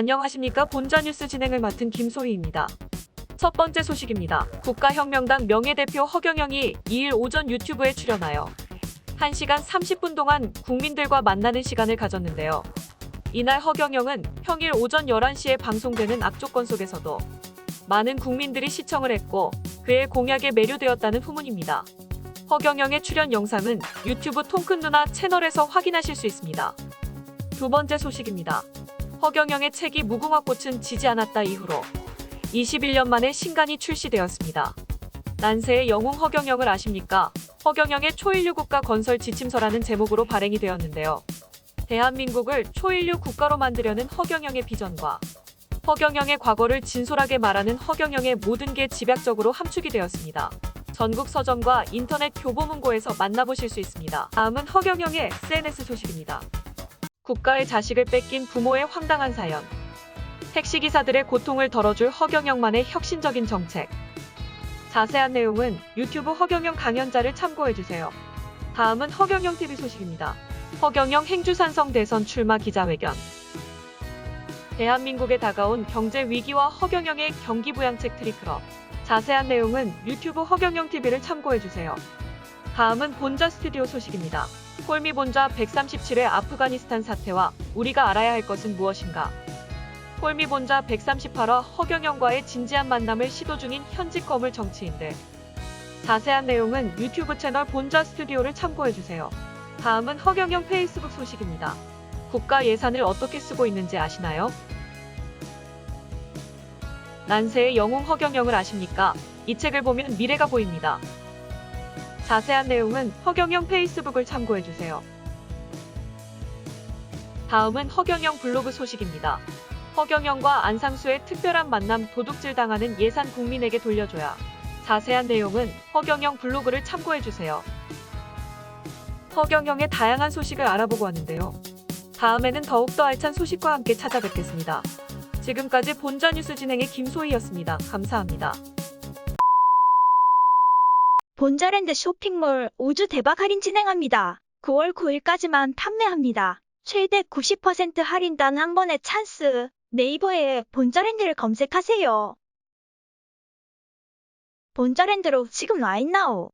안녕하십니까 본자 뉴스 진행을 맡은 김소희입니다. 첫 번째 소식입니다. 국가혁명당 명예대표 허경영이 2일 오전 유튜브에 출연하여 1시간 30분 동안 국민들과 만나는 시간을 가졌는데요. 이날 허경영은 평일 오전 11시에 방송되는 악조건 속에서도 많은 국민들이 시청을 했고 그의 공약에 매료되었다는 후문입니다. 허경영의 출연 영상은 유튜브 통큰 누나 채널에서 확인하실 수 있습니다. 두 번째 소식입니다. 허경영의 책이 무궁화 꽃은 지지 않았다 이후로 21년 만에 신간이 출시되었습니다. 난세의 영웅 허경영을 아십니까? 허경영의 초일류 국가 건설 지침서라는 제목으로 발행이 되었는데요. 대한민국을 초일류 국가로 만들려는 허경영의 비전과 허경영의 과거를 진솔하게 말하는 허경영의 모든 게 집약적으로 함축이 되었습니다. 전국 서점과 인터넷 교보문고에서 만나보실 수 있습니다. 다음은 허경영의 SNS 소식입니다. 국가의 자식을 뺏긴 부모의 황당한 사연. 택시기사들의 고통을 덜어줄 허경영만의 혁신적인 정책. 자세한 내용은 유튜브 허경영 강연자를 참고해주세요. 다음은 허경영 TV 소식입니다. 허경영 행주산성 대선 출마 기자회견. 대한민국에 다가온 경제 위기와 허경영의 경기 부양책 트리클럽. 자세한 내용은 유튜브 허경영 TV를 참고해주세요. 다음은 본자 스튜디오 소식입니다. 홀미 본자 137회 아프가니스탄 사태와 우리가 알아야 할 것은 무엇인가? 홀미 본자 138화 허경영과의 진지한 만남을 시도 중인 현직 거물 정치인들. 자세한 내용은 유튜브 채널 본자 스튜디오를 참고해주세요. 다음은 허경영 페이스북 소식입니다. 국가 예산을 어떻게 쓰고 있는지 아시나요? 난세의 영웅 허경영을 아십니까? 이 책을 보면 미래가 보입니다. 자세한 내용은 허경영 페이스북을 참고해주세요. 다음은 허경영 블로그 소식입니다. 허경영과 안상수의 특별한 만남 도둑질 당하는 예산 국민에게 돌려줘야. 자세한 내용은 허경영 블로그를 참고해주세요. 허경영의 다양한 소식을 알아보고 왔는데요. 다음에는 더욱더 알찬 소식과 함께 찾아뵙겠습니다. 지금까지 본자 뉴스 진행의 김소희였습니다. 감사합니다. 본자랜드 쇼핑몰 5주 대박 할인 진행합니다. 9월 9일까지만 판매합니다. 최대 90% 할인 단 한 번의 찬스. 네이버에 본자랜드를 검색하세요. 본자랜드로 지금 와인나오.